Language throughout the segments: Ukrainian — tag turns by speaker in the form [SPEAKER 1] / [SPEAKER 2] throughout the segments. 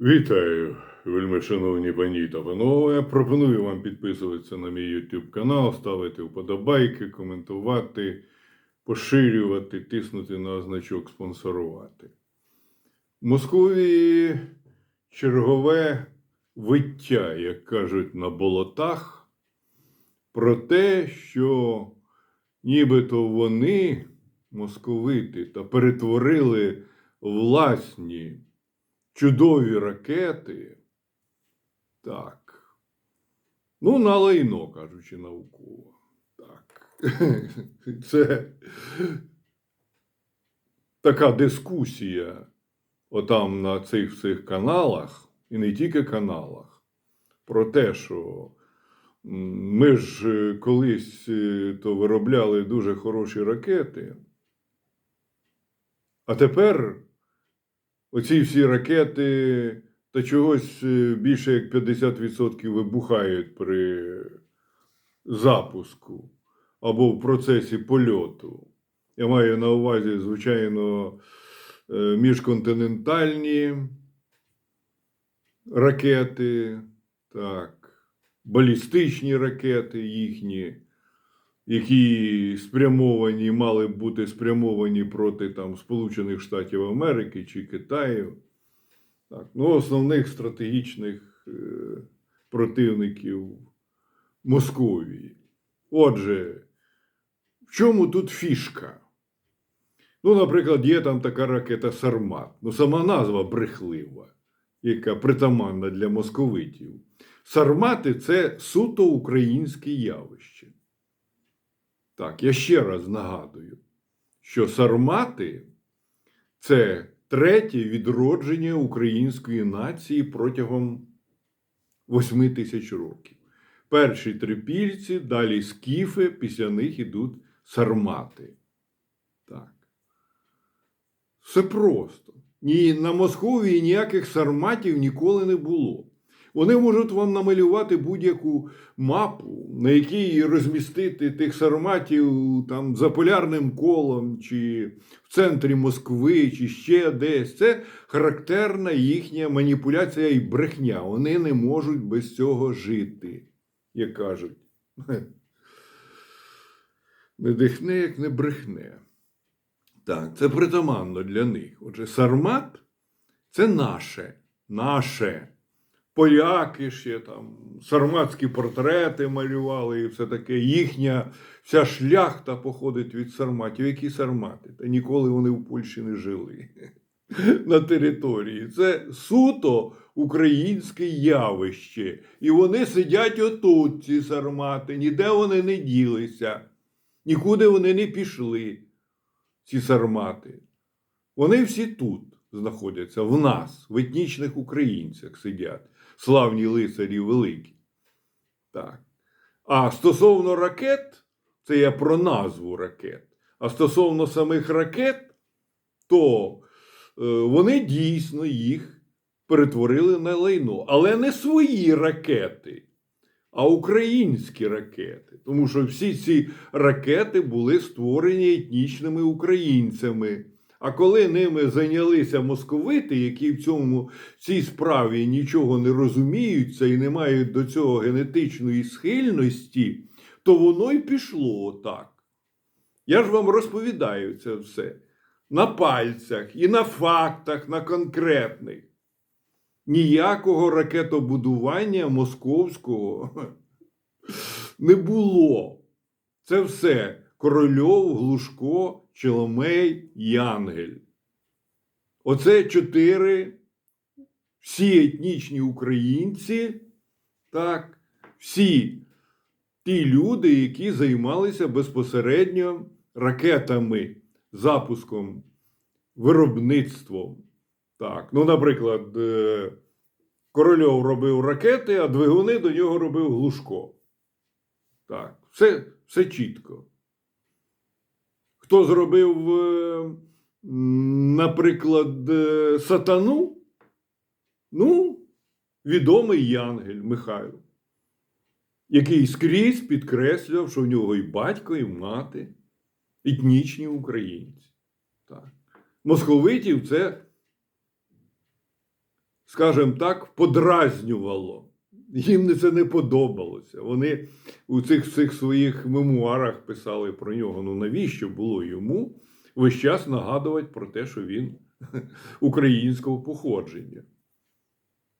[SPEAKER 1] Вітаю, вельми шановні пані та панове. Пропоную вам підписуватися на мій YouTube канал, ставити вподобайки, коментувати, поширювати, тиснути на значок спонсорувати. В Московії чергове виття, як кажуть, на болотах, про те, що нібито вони, московити, та перетворили власні чудові ракети. Так. Ну, на лайно, кажучи науково. Так. Це така дискусія отам на цих всіх каналах, і не тільки каналах, про те, що ми ж е, колись е, то виробляли дуже хороші ракети, а тепер оці всі ракети та чогось е, більше як 50% вибухають при запуску або в процесі польоту. Я маю на увазі, звичайно, е, міжконтинентальні ракети, так, балістичні ракети їхні, які спрямовані, мали бути спрямовані проти там, Сполучених Штатів Америки чи Китаю. Так, ну, основних стратегічних е, противників Московії. Отже, в чому тут фішка? Ну, наприклад, є там така ракета Сармат. Ну, сама назва брехлива, яка притаманна для московитів. Сармати це суто українське явище. Так, я ще раз нагадую, що сармати це третє відродження української нації протягом восьми тисяч років. Перші трипільці, далі скіфи, після них ідуть сармати. Так. Все просто. Ні, на Московії ніяких сарматів ніколи не було. Вони можуть вам намалювати будь-яку мапу, на якій розмістити тих сарматів там за полярним колом, чи в центрі Москви, чи ще десь. Це характерна їхня маніпуляція і брехня. Вони не можуть без цього жити, як кажуть. Не дихне, як не брехне. Так, це притаманно для них. Отже, сармат це наше, наше. Поляки ще там, сарматські портрети малювали і все таке. Їхня вся шляхта походить від сарматів. Які сармати? Та ніколи вони в Польщі не жили на території. Це суто українське явище. І вони сидять отут, ці сармати, ніде вони не ділися, нікуди вони не пішли, ці сармати. Вони всі тут знаходяться, в нас, в етнічних українцях сидять славні лицарі великі. Так. А стосовно ракет, це я про назву ракет. А стосовно самих ракет, то е, вони дійсно їх перетворили на лайно. Але не свої ракети, а українські ракети. Тому що всі ці ракети були створені етнічними українцями. А коли ними зайнялися московити, які в цьому в цій справі нічого не розуміються і не мають до цього генетичної схильності, то воно й пішло отак. Я ж вам розповідаю це все на пальцях і на фактах, на конкретних. Ніякого ракетобудування московського не було. Це все Корольов, Глушко, Челомей, Янгель. Оце чотири всі етнічні українці, так, всі ті люди, які займалися безпосередньо ракетами, запуском, виробництвом. Так, ну, наприклад, е, Корольов робив ракети, а двигуни до нього робив Глушко. Так, все, все чітко. Хто зробив, е, наприклад, е, сатану? Ну, відомий Янгель Михайло, який скрізь підкреслював, що в нього і батько, і мати етнічні українці. Так. Московитів це скажімо так, подразнювало. Їм це не подобалося. Вони у цих, цих своїх мемуарах писали про нього. Ну навіщо було йому весь час нагадувати про те, що він українського походження?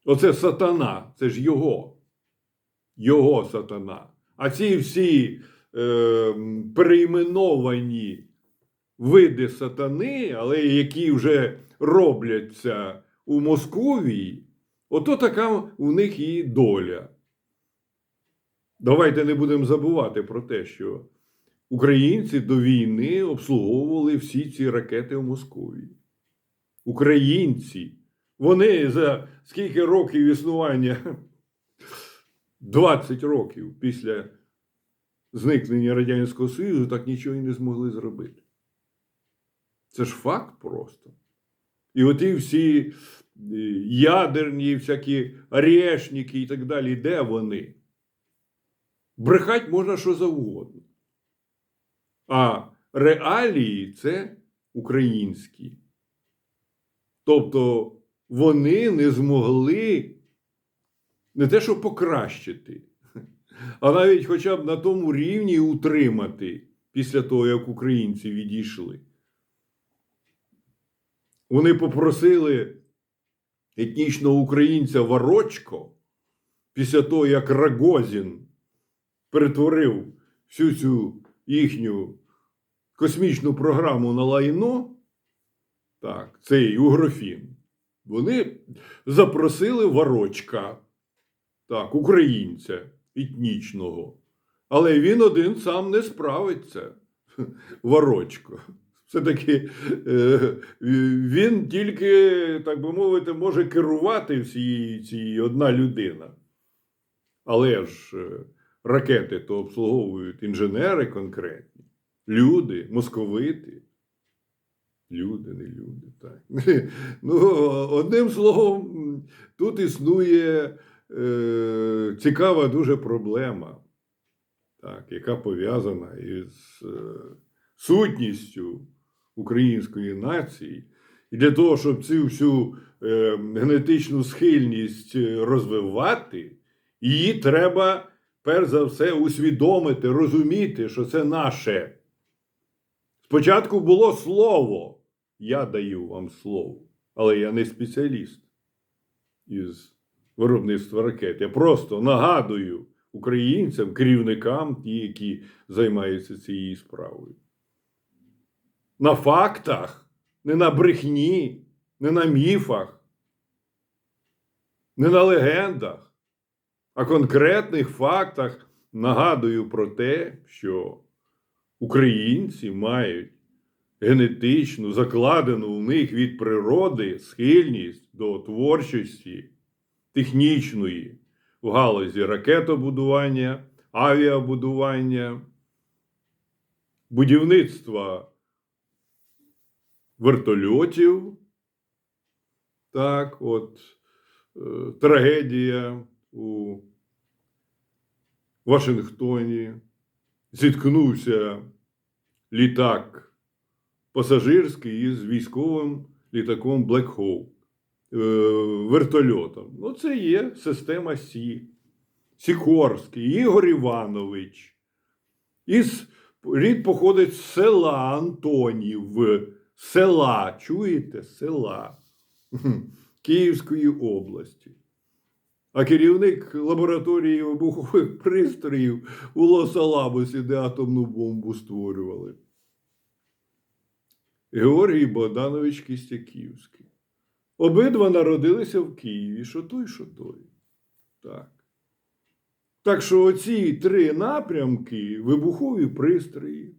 [SPEAKER 1] Оце сатана, це ж його. Його сатана. А ці всі е, перейменовані види сатани, але які вже робляться у Московії, ото така у них і доля. Давайте не будемо забувати про те, що українці до війни обслуговували всі ці ракети в Московії. Українці. Вони за скільки років існування? 20 років після зникнення Радянського Союзу так нічого і не змогли зробити. Це ж факт просто. І оті всі е, ядерні, всякі орешники і так далі, де вони? Брехать можна що завгодно. А реалії це українські. Тобто вони не змогли не те, що покращити, а навіть хоча б на тому рівні утримати після того, як українці відійшли. Вони попросили етнічного українця Варочко після того, як Рагозін перетворив всю цю їхню космічну програму на лайно, так, цей угрофін, вони запросили Варочка, так, українця етнічного. Але він один сам не справиться, Варочко. Все-таки е, він тільки, так би мовити, може керувати всією цією одна людина. Але ж е, ракети то обслуговують інженери конкретні, люди, московити. Люди, не люди, так. Ну, одним словом, тут існує е, цікава дуже проблема, так, яка пов'язана із е, сутністю української нації. І для того, щоб цю всю е, генетичну схильність розвивати, її треба, перш за все, усвідомити, розуміти, що це наше. Спочатку було слово. Я даю вам слово, але я не спеціаліст із виробництва ракет. Я просто нагадую українцям, керівникам, ті, які займаються цією справою. На фактах, не на брехні, не на міфах, не на легендах, а конкретних фактах нагадую про те, що українці мають генетичну, закладену в них від природи схильність до творчості технічної в галузі ракетобудування, авіабудування, будівництва вертольотів. Так, от е, трагедія у Вашингтоні. Зіткнувся літак пасажирський із військовим літаком Black Hawk, е, вертольотом. Ну, це є система Сі. Сікорський, Ігор Іванович. Із, рід походить з села Антонів, села, чуєте, села Київської області. А керівник лабораторії вибухових пристроїв у Лос-Аламосі, де атомну бомбу створювали. Георгій Богданович Кістяківський. Обидва народилися в Києві, що той, що той. Так. Так що оці три напрямки вибухові пристрої,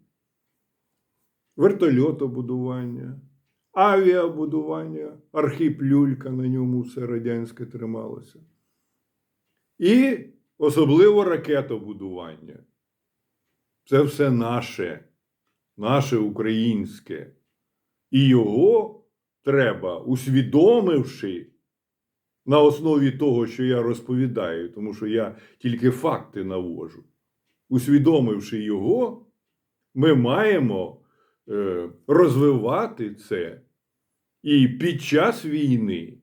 [SPEAKER 1] вертольотобудування, авіабудування, Архіп Люлька на ньому все радянське трималося. І особливо ракетобудування. Це все наше, наше українське. І його треба, усвідомивши на основі того, що я розповідаю, тому що я тільки факти навожу. Усвідомивши його, ми маємо розвивати це і під час війни,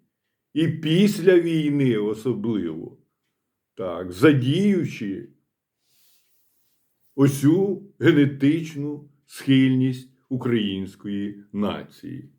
[SPEAKER 1] і після війни особливо, так, задіючи усю генетичну схильність української нації.